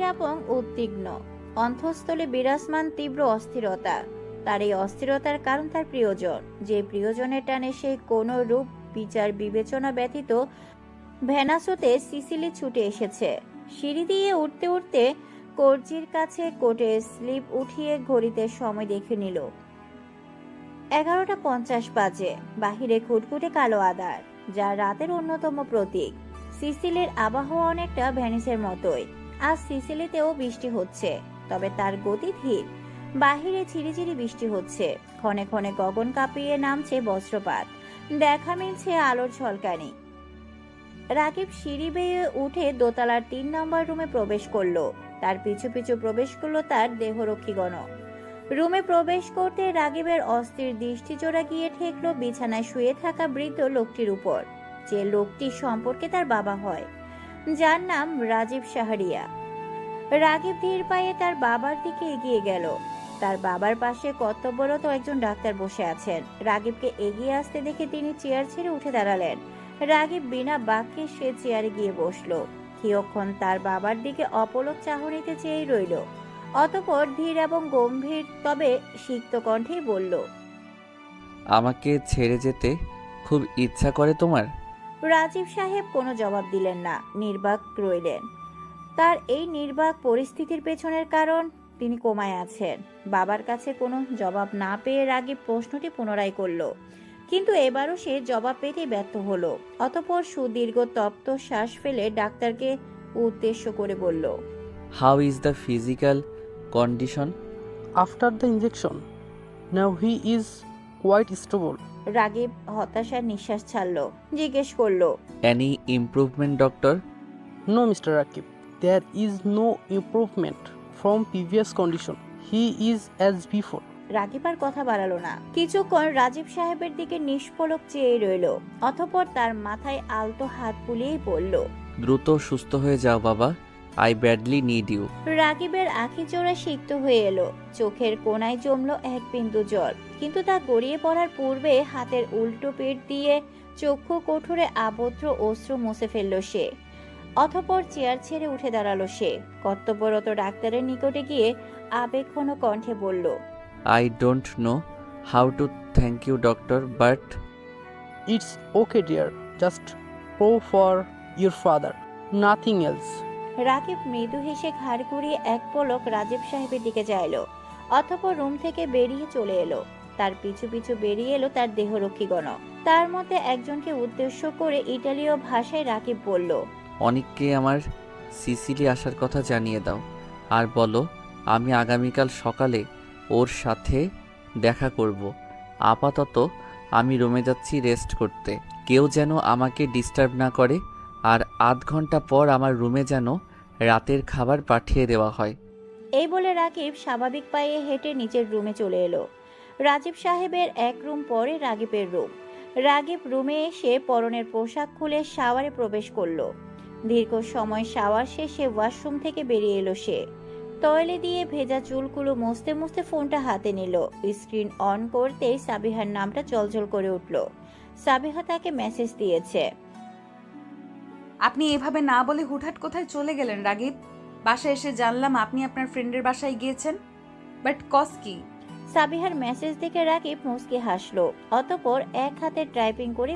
এবং উদ্বিগ্ন। অন্তঃস্থলে বিরাজমান তীব্র অস্থিরতা। তার এই অস্থিরতার কারণ তার প্রিয়জন। যে প্রিয়জনের টানে সে কোনো রূপ বিচার বিবেচনা ব্যতীত ভেনাসোতে সিসিলি ছুটে এসেছে। সিঁড়ি দিয়ে উঠতে উঠতে কর্জির কাছে কোটে স্লিপ উঠিয়ে ঘড়িতে সময় দেখে নিল। এগারোটা পঞ্চাশ বাজে। বাহিরে খুটখুটে কালো আদার যা রাতের অন্যতম প্রতীক। সিসিলির আবহাওয়া অনেকটা ভ্যানিসের মতোই। আজ সিসিলিতেও বৃষ্টি হচ্ছে, তবে তার গতি ধীর। বাহিরে ঝিরিঝিরি বৃষ্টি হচ্ছে, ক্ষণে ক্ষণে গগন কাঁপিয়ে নামছে বজ্রপাত। দেখা মিলছে আলোর ঝলকানি। রাকিব সিঁড়ি বেয়ে উঠে দোতলার তিন নম্বর রুমে প্রবেশ করল। তার পিছু পিছু প্রবেশ করল তার দেহরক্ষীগণ। রুমে প্রবেশ করতে রাগিবের অস্থির দৃষ্টি জোড়া গিয়ে ঠেকলো বিছানায় শুয়ে থাকা বৃদ্ধ লোকটির উপর। যে লোকটি সম্পর্কে তার বাবা হয় যার নাম রাজীব সাহারিয়া রাগিব ধীর পায়ে তার বাবার দিকে এগিয়ে গেল। তার বাবার পাশে কর্তব্যরত একজন ডাক্তার বসে আছেন। রাগিবকে এগিয়ে আসতে দেখে তিনি চেয়ার ছেড়ে উঠে দাঁড়ালেন। রাগিব বিনা বাক্যে সে চেয়ারে গিয়ে বসল। কিয়ক্ষণ তার বাবার দিকে অপলক চাহনিতে চেয়েই রইল। অতপর ধীর এবং গম্ভীর, তবে সিক্ত কণ্ঠেই বলল, আমাকে ছেড়ে যেতে খুব ইচ্ছা করে তোমার? রাজীব সাহেব কোনো জবাব দিলেন না নির্বাক রইলেন। তার এই নির্বাক পরিস্থিতির পেছনের কারণ তিনি কোমায় আছেন। বাবার কাছে কোনো জবাব না পেয়ে রাগীব প্রশ্নটি পুনরায় করল। কিন্তু এবারও সে জবাব পেতে ব্যর্থ হলো। অতপর সুদীর্ঘ তপ্ত শ্বাস ফেলে ডাক্তারকে উদ্দেশ্য করে বলল how is the physical condition after the injection, now he is quite stable. রাগীব হতাশার নিঃশ্বাস ছাড়ল জিজ্ঞেস করল any improvement doctor No, Mr. Rakib, there is no improvement from previous condition. He is as before. Ragib আর কথা বাড়ালো না কিছুক্ষণ রাজীব সাহেবের দিকে নিষ্পলক চেয়ে রইল অতঃপর তার মাথায় আলতো হাত বুলিয়েই পড়ল দ্রুত সুস্থ হয়ে যাও বাবা আই ব্যাডলি নিড ইউ রাগিবের আখি জোড়া সিক্ত হয়ে এলো। চোখের কোনায় জমলো এক বিন্দু জল। কিন্তু তা গড়িয়ে পড়ার পূর্বে হাতের উল্টো পেট দিয়ে চক্ষু কঠোরে আবদ্ধ অস্ত্র মুছে ফেলল সে। অথপর চেয়ার ছেড়ে উঠে দাঁড়াল সে। কর্তব্যরত ডাক্তারের নিকটে গিয়ে আবেগঘন কণ্ঠে বলল I don't know how to thank you doctor but it's okay dear just pray for your father nothing else. Rakib মৃদু হেসে ঘাড় ঘুরিয়ে এক পলক রাজীব সাহেবের দিকে চাইল, অথপর রুম থেকে বেরিয়ে চলে এলো। তার পিছু পিছু বেরিয়ে এলো তার দেহরক্ষীগণ। তার মধ্যে একজনকে উদ্দেশ্য করে ইটালীয় ভাষায় রাকিব বলল, অনেককে আমার সিসিলি আসার কথা জানিয়ে দাও আর বলো, আমি আগামীকাল সকালে ওর সাথে দেখা করব। আপাতত আমি রুমে যাচ্ছি রেস্ট করতে। কেউ যেন আমাকে ডিস্টার্ব না করে। আর আধ ঘণ্টা পর আমার রুমে যেন রাতের খাবার পাঠিয়ে দেওয়া হয়। এই বলে রাকিব স্বাভাবিক পায়ে হেঁটে নিচের রুমে চলে এলো। রাজীব সাহেবের এক রুম পরে রাগিবের রুম। রাগিব রুমে এসে পরনের পোশাক খুলে শাওয়ারে প্রবেশ করল। দীর্ঘ সময় শাওয়ার শেষে ওয়াশরুম থেকে বেরিয়ে এলো সে। তয়লে দিয়ে ভেজা চুলগুলো মুছতে মুছতে ফোনটা হাতে নিল। স্ক্রিন অন করতেই সাবিহার নামটা জলজল করে উঠল। সাবিহা তাকে মেসেজ দিয়েছে। আপনি এভাবে না বলে হুটহাট কোথায় চলে গেলেন, রাগিব? বাসায় এসে জানলাম আপনি আপনার ফ্রেন্ডের বাসায় গিয়েছেন। বাট কস কি? সাবিহার মেসেজ দেখে রাকিব মুসকি হাসলো, অতপর এক হাতে টাইপিং করে